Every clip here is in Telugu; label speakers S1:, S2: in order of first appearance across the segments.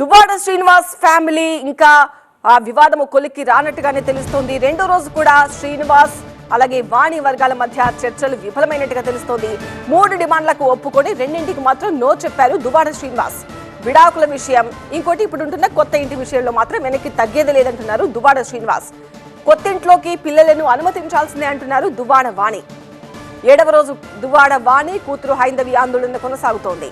S1: దువ్వాడ శ్రీనివాస్ ఫ్యామిలీ ఇంకా ఆ వివాదం కొలిక్కి రానట్టుగానే తెలుస్తోంది. రెండో రోజు కూడా శ్రీనివాస్ అలాగే వాణి వర్గాల మధ్య చర్చలు విఫలమైనట్టుగా తెలుస్తోంది. మూడు డిమాండ్లకు ఒప్పుకొని రెండింటికి మాత్రం నో చెప్పారు దువ్వాడ శ్రీనివాస్. విడాకుల విషయం ఇంకోటి ఇప్పుడు ఉంటున్న కొత్త ఇంటి విషయంలో మాత్రం వెనక్కి తగ్గేది లేదంటున్నారు దువ్వాడ శ్రీనివాస్. కొత్త ఇంట్లోకి పిల్లలను అనుమతించాల్సిందే అంటున్నారు దువ్వాడ వాణి. ఏడవ రోజు దువ్వాడ వాణి కూతురు హైందవి ఆందోళన కొనసాగుతోంది.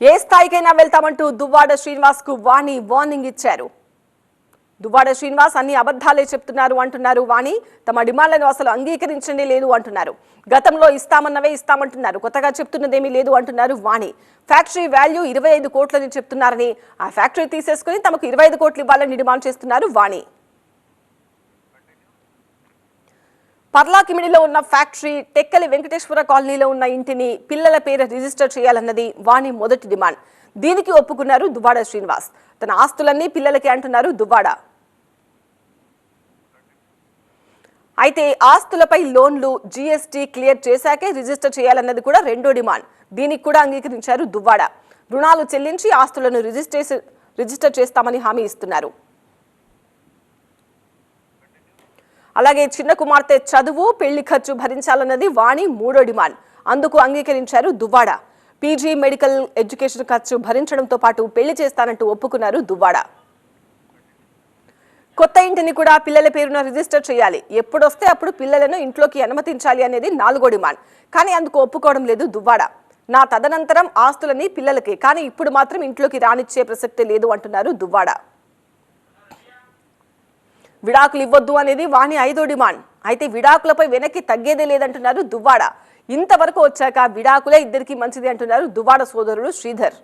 S1: ఏ స్థాయికైనా వెళ్తామంటూ దువ్వాడ శ్రీనివాస్కు వాణి వార్నింగ్ ఇచ్చారు. దువ్వాడ శ్రీనివాస్ అన్ని అబద్ధాలే చెప్తున్నారు అంటున్నారు వాణి. తమ డిమాండ్లను అసలు అంగీకరించండి లేదు అంటున్నారు. గతంలో ఇస్తామన్నవే ఇస్తామంటున్నారు. కొత్తగా చెప్తున్నదేమీ లేదు అంటున్నారు వాణి. ఫ్యాక్టరీ వాల్యూ ఇరవై ఐదు కోట్లని చెప్తున్నారని ఆ ఫ్యాక్టరీ తీసేసుకుని తమకు ఇరవై ఐదు కోట్లు ఇవ్వాలని డిమాండ్ చేస్తున్నారు వాణి. పర్లాకిమిడిలో ఉన్న ఫ్యాక్టరీ టెక్కలి వెంకటేశ్వర కాలనీలో ఉన్న ఇంటిని పిల్లల పేరు రిజిస్టర్ చేయాలన్నది వాణి మొదటి డిమాండ్. దీనికి ఒప్పుకున్నారు దువ్వాడ శ్రీనివాస్. తన ఆస్తులన్నీ పిల్లలకి అంటున్నారు దువ్వాడ. అయితే ఆస్తులపై లోన్లు జీఎస్టీ క్లియర్ చేశాకే రిజిస్టర్ చేయాలన్నది కూడా రెండో డిమాండ్. దీనికి కూడా అంగీకరించారు దువ్వాడ. రుణాలు చెల్లించి ఆస్తులను రిజిస్ట్రేషన్ రిజిస్టర్ చేస్తామని హామీ ఇస్తున్నారు. అలాగే చిన్న కుమార్తె చదువు పెళ్ళి ఖర్చు భరించాలన్నది వాణి మూడో డిమాండ్. అందుకు అంగీకరించారు దువ్వాడ. పీజీ మెడికల్ ఎడ్యుకేషన్ ఖర్చు భరించడంతో పాటు పెళ్ళి చేస్తానంటూ ఒప్పుకున్నారు దువ్వాడ. కొత్త ఇంటిని కూడా పిల్లల పేరున రిజిస్టర్ చేయాలి. ఎప్పుడొస్తే అప్పుడు పిల్లలను ఇంట్లోకి అనుమతించాలి అనేది నాలుగో డిమాండ్. కానీ అందుకు ఒప్పుకోవడం లేదు దువ్వాడ. నా తదనంతరం ఆస్తులని పిల్లలకి కానీ ఇప్పుడు మాత్రం ఇంట్లోకి రానిచ్చే ప్రసక్తే లేదు అంటున్నారు దువ్వాడ. విడాకులు ఇవ్వద్దు అనేది వాణి ఐదో డిమాండ్. అయితే విడాకులపై వెనక్కి తగ్గేదే లేదంటున్నారు దువ్వాడ. ఇంతవరకు వచ్చాక విడాకులే ఇద్దరికి మంచిది అంటున్నారు దువ్వాడ సోదరుడు శ్రీధర్.